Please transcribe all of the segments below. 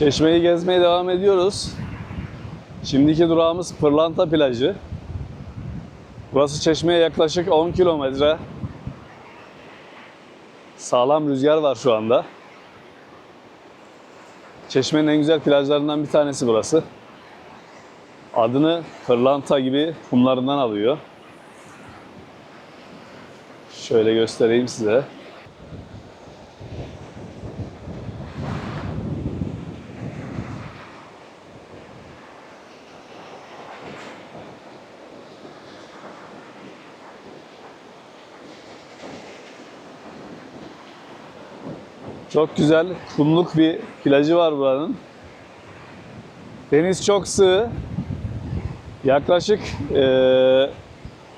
Çeşmeyi gezmeye devam ediyoruz. Şimdiki durağımız Pırlanta plajı. Burası Çeşme'ye yaklaşık 10 kilometre. Sağlam rüzgar var şu anda. Çeşme'nin en güzel plajlarından bir tanesi burası. Adını pırlanta gibi kumlarından alıyor. Şöyle göstereyim size. Çok güzel kumluk bir plajı var buranın. Deniz çok sığ. Yaklaşık eee,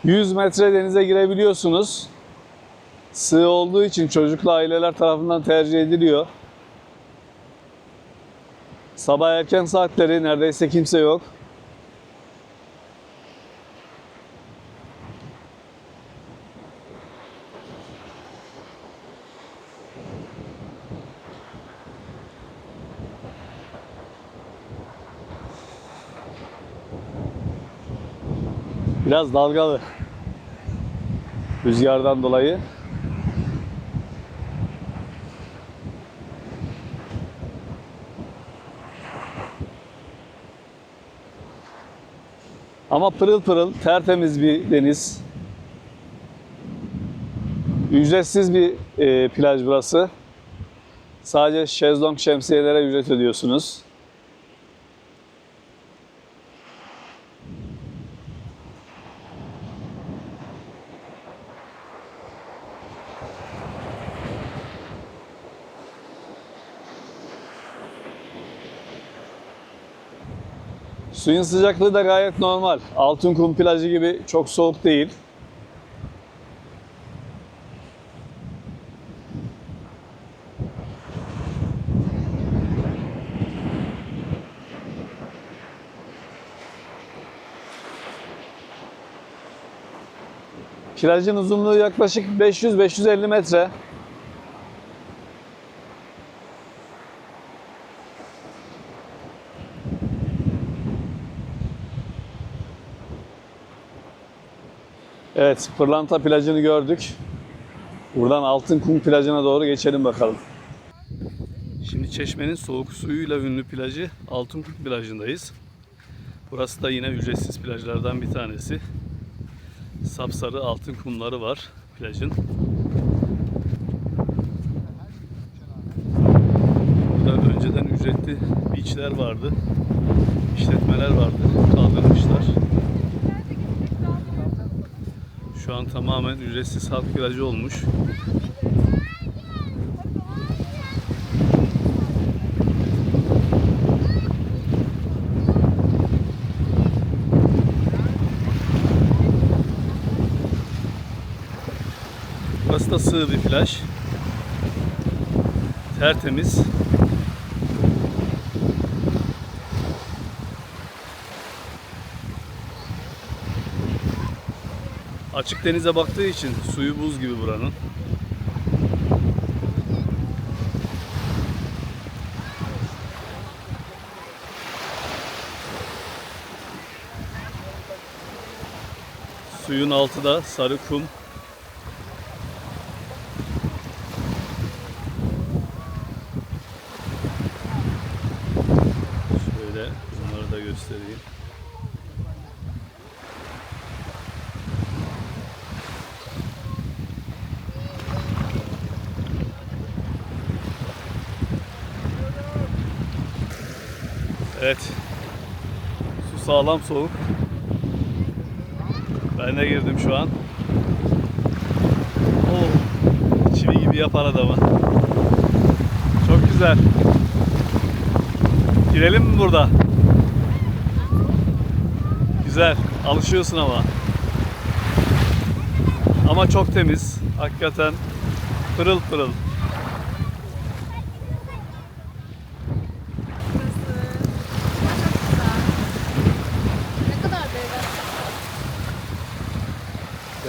100 metre denize girebiliyorsunuz. Sığ olduğu için çocuklu aileler tarafından tercih ediliyor. Sabah erken saatleri neredeyse kimse yok. Biraz dalgalı. Rüzgardan dolayı. Ama pırıl pırıl, tertemiz bir deniz. Ücretsiz bir e, plaj burası. Sadece şezlong şemsiyelere ücret ödüyorsunuz. Suyun sıcaklığı da gayet normal. Altınkum plajı gibi çok soğuk değil. Plajın uzunluğu yaklaşık 500-550 metre. Evet, Pırlanta plajını gördük. Buradan Altın Kum plajına doğru geçelim bakalım. Şimdi Çeşme'nin soğuk suyuyla ünlü plajı Altın Kum plajındayız. Burası da yine ücretsiz plajlardan bir tanesi. Sapsarı altın kumları var plajın. Burada önceden ücretli beachler vardı. işletmeler vardı. Şu an tamamen ücretsiz halk plajı olmuş. Burası da sığ bir plaj. Tertemiz. Açık denize baktığı için suyu buz gibi buranın. Suyun altı da sarı kum. Şöyle bunları da göstereyim. Evet. Su sağlam soğuk. Ben de girdim şu an. Oo, çivi gibi yapar adamı. Çok güzel. Girelim mi burada? Güzel. Alışıyorsun ama. Ama çok temiz. Hakikaten pırıl pırıl.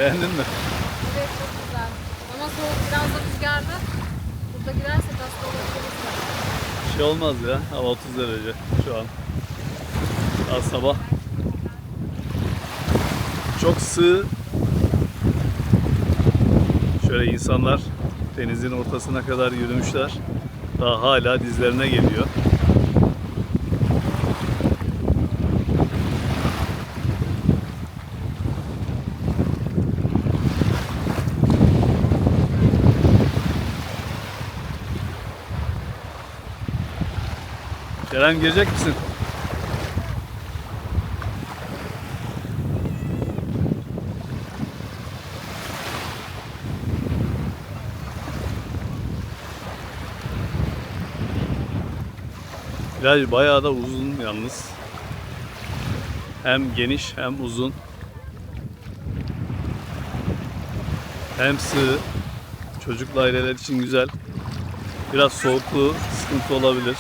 Beğendin mi? Evet çok güzel. Ama soğuk biraz da rüzgarlı. Burada girersek hasta olabiliriz. Bir şey olmaz ya. Hava 30 derece şu an. Daha sabah. Çok sığ. Şöyle insanlar denizin ortasına kadar yürümüşler. Daha hala dizlerine geliyor. Ceren girecek misin? Plaj bayağı da uzun yalnız. Hem geniş hem uzun. Hem sığ. Çocuklu aileler için güzel. Biraz soğukluğu sıkıntı olabilir.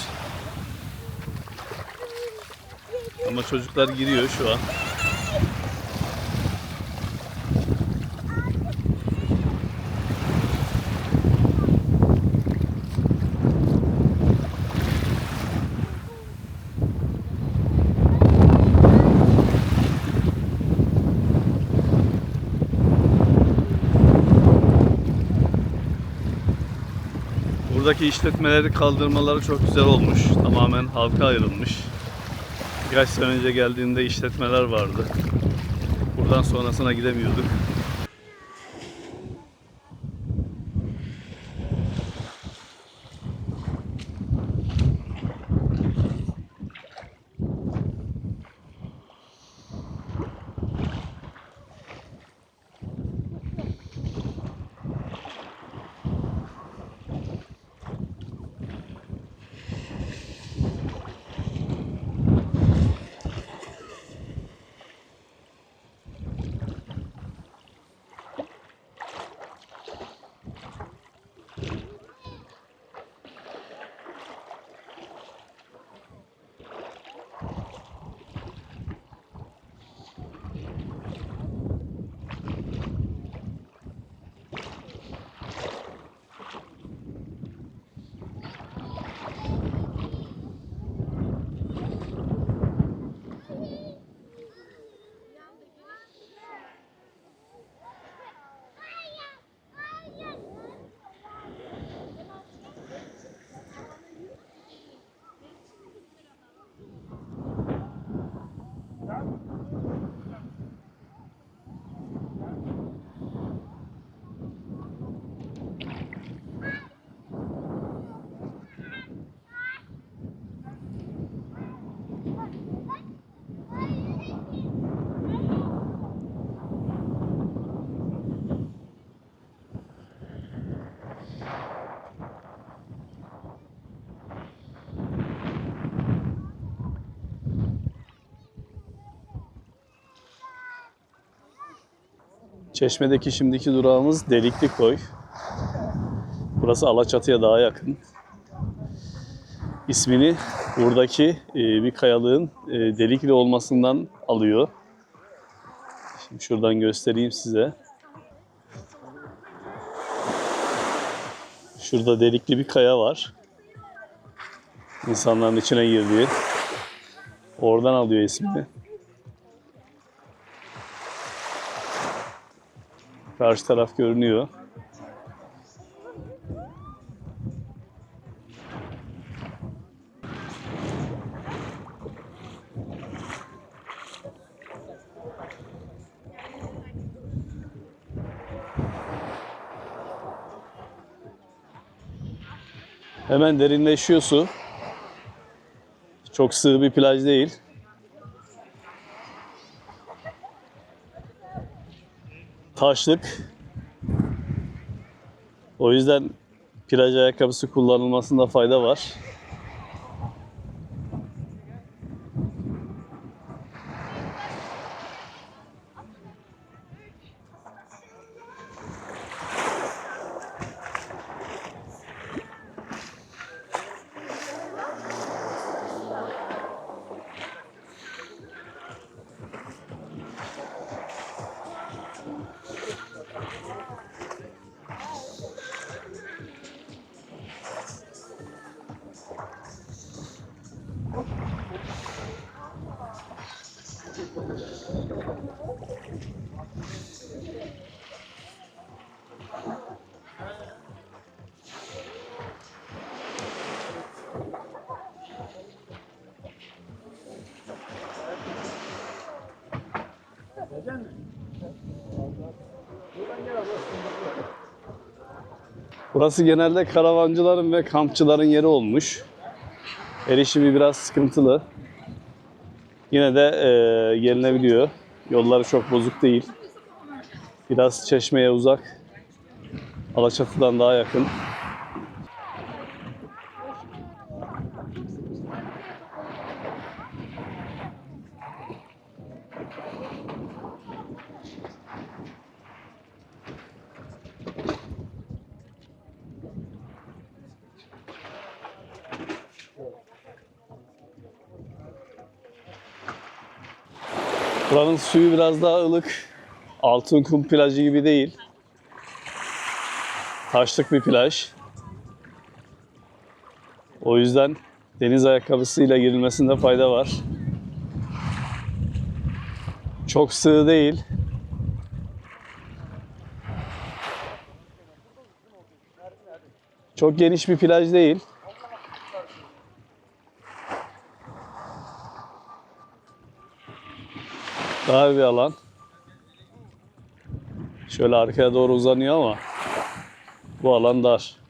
Ama çocuklar giriyor şu an. Buradaki işletmeleri kaldırmaları çok güzel olmuş. Tamamen halka ayrılmış. Birkaç sene önce geldiğinde işletmeler vardı. Buradan sonrasına gidemiyorduk. Çeşme'deki şimdiki durağımız Delikli Koy. Burası Alaçatı'ya daha yakın. İsmini buradaki e, bir kayalığın e, delikli olmasından alıyor. Şimdi şuradan göstereyim size. Şurada delikli bir kaya var. İnsanların içine girdiği. Oradan alıyor ismini. Karşı taraf görünüyor. Hemen derinleşiyor su. Çok sığ bir plaj değil. Taşlık. O yüzden plaj ayakkabısı kullanılmasında fayda var. Burası genelde karavancıların ve kampçıların yeri olmuş. Erişimi biraz sıkıntılı. Yine de e, gelinebiliyor. Yolları çok bozuk değil. Biraz çeşmeye uzak. Alaçatı'dan daha yakın. Buranın suyu biraz daha ılık. Altın kum plajı gibi değil. Taşlık bir plaj. O yüzden deniz ayakkabısıyla girilmesinde fayda var. Çok sığ değil. Çok geniş bir plaj değil. Dar bir alan. Şöyle arkaya doğru uzanıyor ama bu alan dar.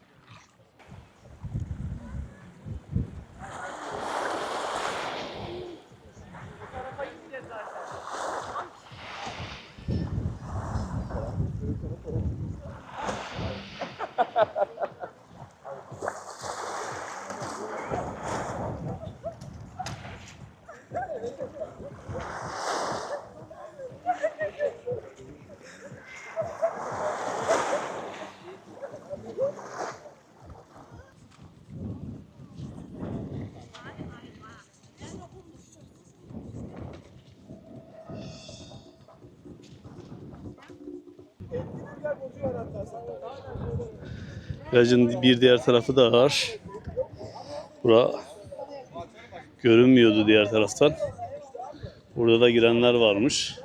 Plajın bir diğer tarafı da var. Bura görünmüyordu diğer taraftan. Burada da girenler varmış.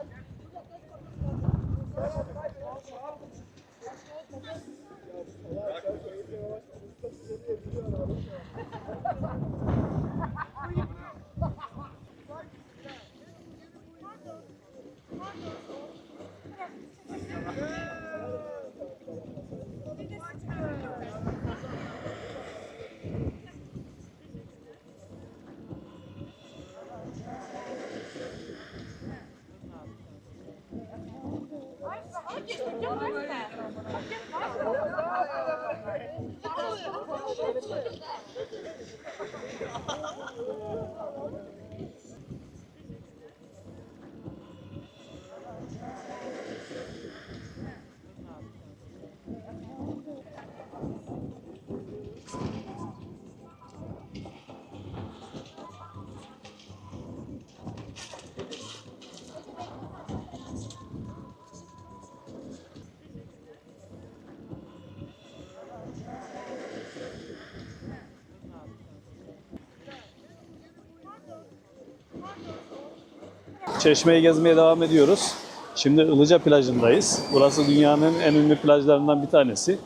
Çeşmeyi gezmeye devam ediyoruz. Şimdi Ilıca plajındayız. Burası dünyanın en ünlü plajlarından bir tanesi.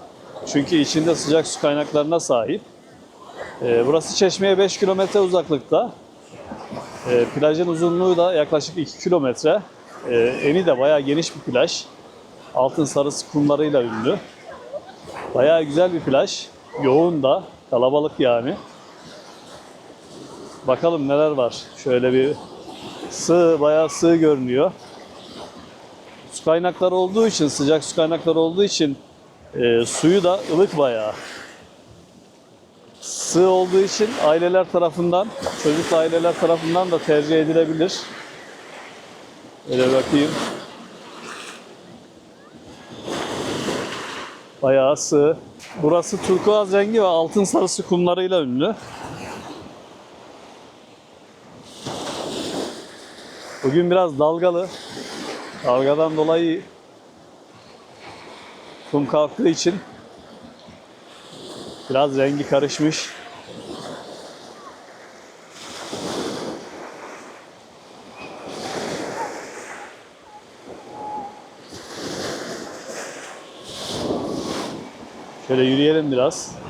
Çünkü içinde sıcak su kaynaklarına sahip. Ee, burası Çeşme'ye 5 kilometre uzaklıkta. Ee, plajın uzunluğu da yaklaşık 2 kilometre. Ee, eni de bayağı geniş bir plaj. Altın sarısı kumlarıyla ünlü. Bayağı güzel bir plaj. Yoğun da, kalabalık yani. Bakalım neler var. Şöyle bir sığ, bayağı sığ görünüyor. Su kaynakları olduğu için, sıcak su kaynakları olduğu için e, suyu da ılık bayağı. Sığ olduğu için aileler tarafından, çocuk aileler tarafından da tercih edilebilir. Öyle bakayım. Bayağı sığ. Burası turkuaz rengi ve altın sarısı kumlarıyla ünlü. Bugün biraz dalgalı. Dalgadan dolayı kum kalktığı için biraz rengi karışmış. Şöyle yürüyelim biraz.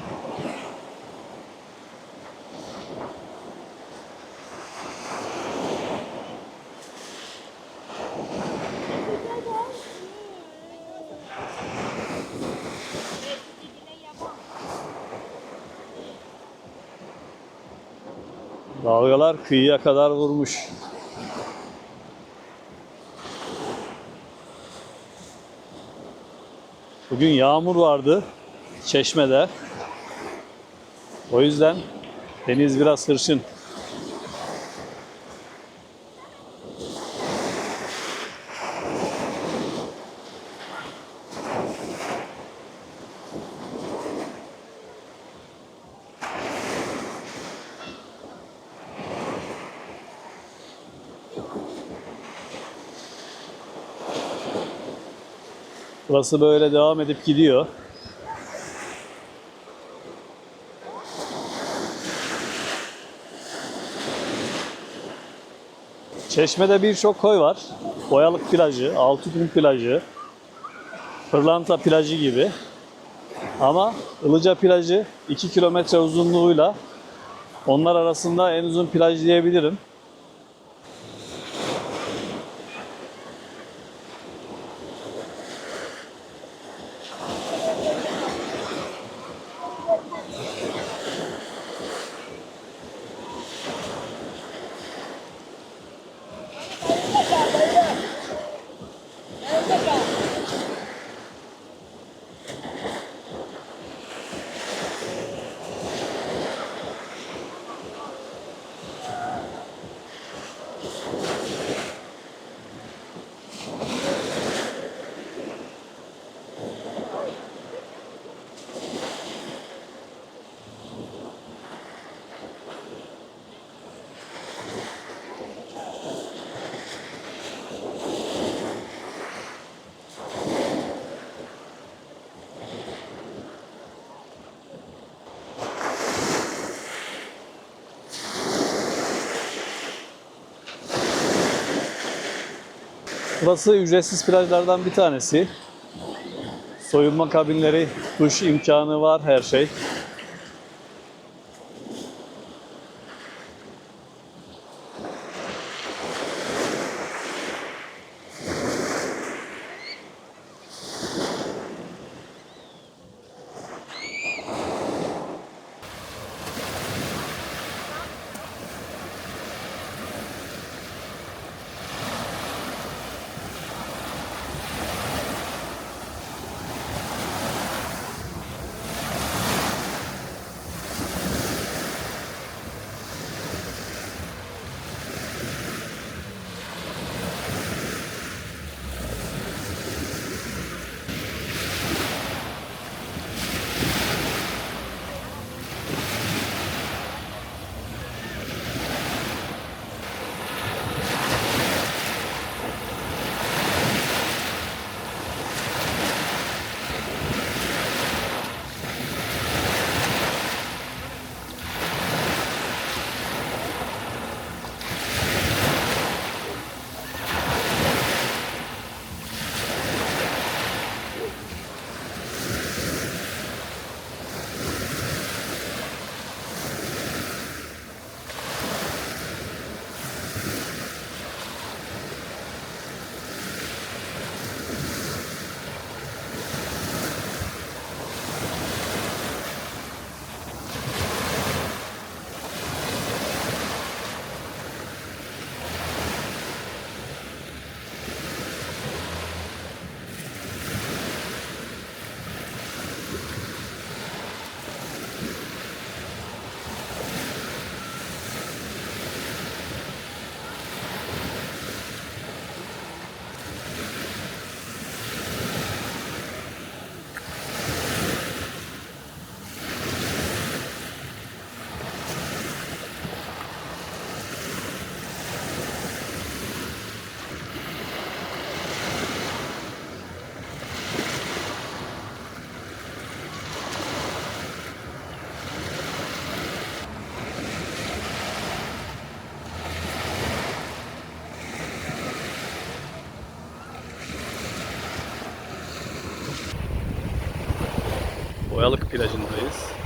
Kıyıya kadar vurmuş. Bugün yağmur vardı Çeşme'de. O yüzden deniz biraz hırçın. Burası böyle devam edip gidiyor. Çeşme'de birçok koy var. Boyalık plajı, Altıkum plajı, Pırlanta plajı gibi. Ama Ilıca plajı 2 kilometre uzunluğuyla onlar arasında en uzun plaj diyebilirim. Burası ücretsiz plajlardan bir tanesi. Soyunma kabinleri, duş imkanı var, her şey. Boyalık plajındayız.